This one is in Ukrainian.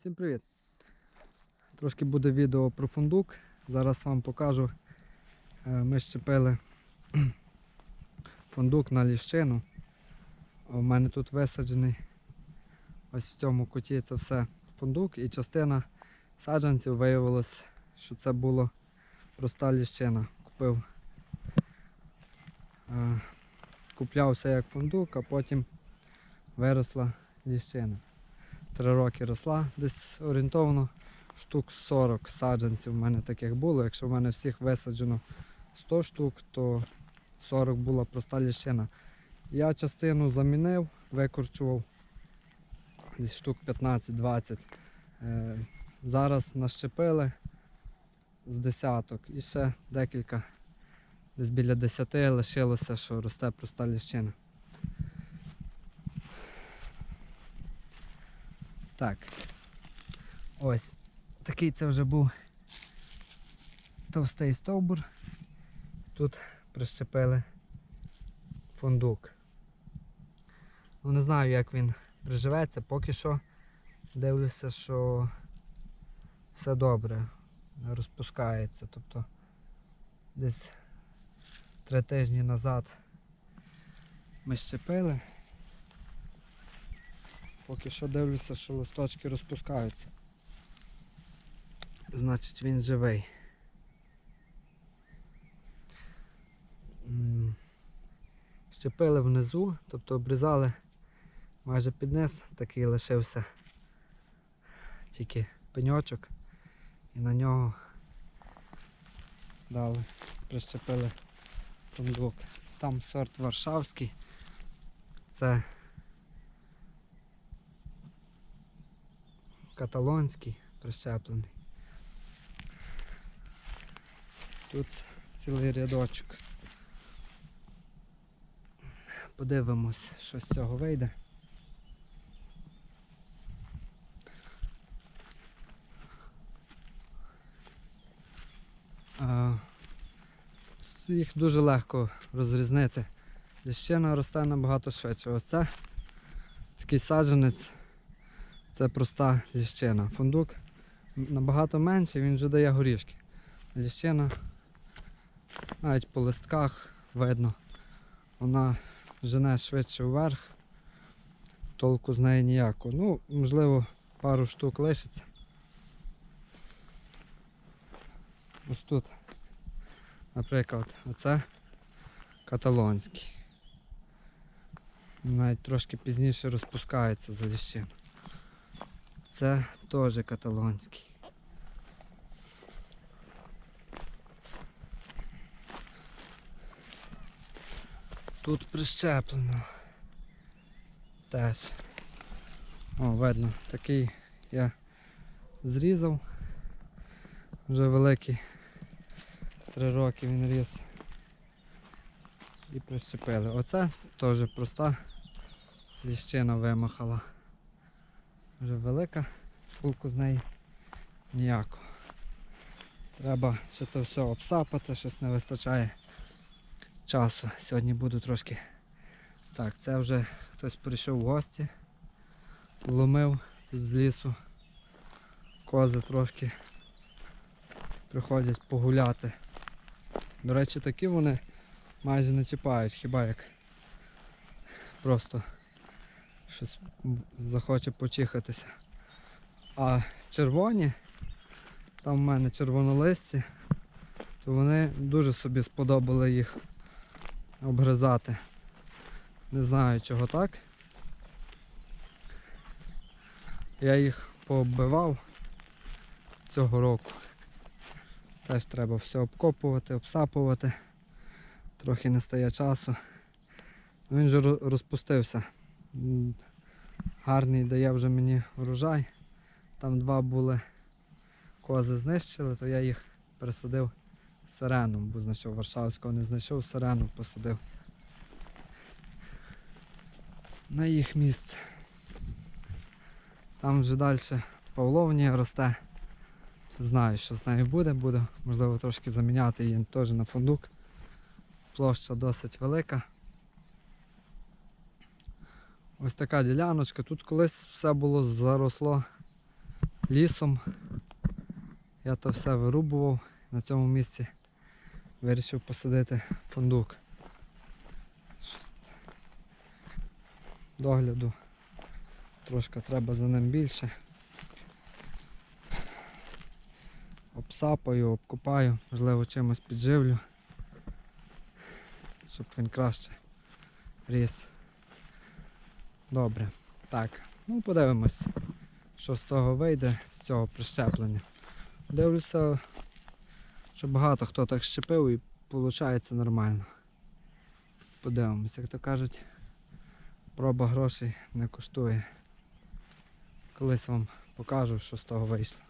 Всім привіт! Трошки буде відео про фундук. Зараз вам покажу. Е, Ми щепили фундук на ліщину. У мене тут висаджений ось в цьому куті це все фундук і частина саджанців виявилось, що це було проста ліщина. Купив, е, куплявся як фундук, а потім виросла ліщина. Три роки росла, десь орієнтовно штук 40 саджанців в мене таких було. Якщо в мене всіх висаджено 100 штук, то 40 була проста ліщина. Я частину замінив, викорчував десь штук 15-20. Е, Зараз нащепили з десяток і ще декілька, десь біля 10 лишилося, що росте проста ліщина. Так. Ось. Такий це вже був товстий стовбур. Тут прищепили фундук. Ну не знаю, як він приживеться, поки що дивлюся, що все добре розпускається. Тобто десь три тижні назад ми щепили. Поки що дивлюся, що листочки розпускаються. Значить він живий. Щепили внизу, тобто обрізали майже під низ, такий лишився тільки пеньочок і на нього дали, прищепили фундук. Там сорт Варшавський. Це каталонський прищеплений. Тут цілий рядочок. Подивимось, що з цього вийде. Їх дуже легко розрізнити. Ліщина росте набагато швидше. Оце такий саджанець це проста ліщина. Фундук набагато менший, він вже дає горішки. Ліщина навіть по листках видно, вона жене швидше вверх, толку з неї ніякого. Ну, можливо, пару штук лишиться. Ось тут, наприклад, оце каталонський. Навіть трошки пізніше розпускається за ліщину. Це теж каталонський. Тут прищеплено. Теж. О, видно, такий я зрізав. Вже великий. Три роки він ріс. І прищепили. Оце теж проста ліщина вимахала. Вже велика, пулку з неї ніякого. Треба ще то все обсапати, щось не вистачає часу. Сьогодні буду трошки. Так, це вже хтось прийшов в гості, вломив тут з лісу. Кози трошки приходять погуляти. До речі, такі вони майже не чіпають, хіба як просто щось захоче почихатися. А червоні, там в мене червонолисті, то вони дуже собі сподобали їх обгризати. Не знаю чого так. Я їх пооббивав цього року. Теж треба все обкопувати, обсапувати. Трохи не стає часу. Він же розпустився. Гарний дає вже мені врожай. Там два були кози знищили, то я їх пересадив сиреном, бо знайшов Варшавського, не знайшов сирену, посадив на їх місце. Там вже далі павловнія росте. Знаю, що з нею буде, буду, можливо, трошки заміняти її теж на фундук. Площа досить велика. Ось така діляночка. Тут колись все було заросло лісом. Я то все вирубував. На цьому місці вирішив посадити фундук. Догляду трошки треба за ним більше. Обсапаю, обкопаю, можливо чимось підживлю, щоб він краще ріс. Добре. Так, ну подивимось, що з того вийде, з цього прищеплення. Дивлюся, що багато хто так щепив і виходить нормально. Подивимось, як то кажуть, проба грошей не коштує. Колись вам покажу, що з того вийшло.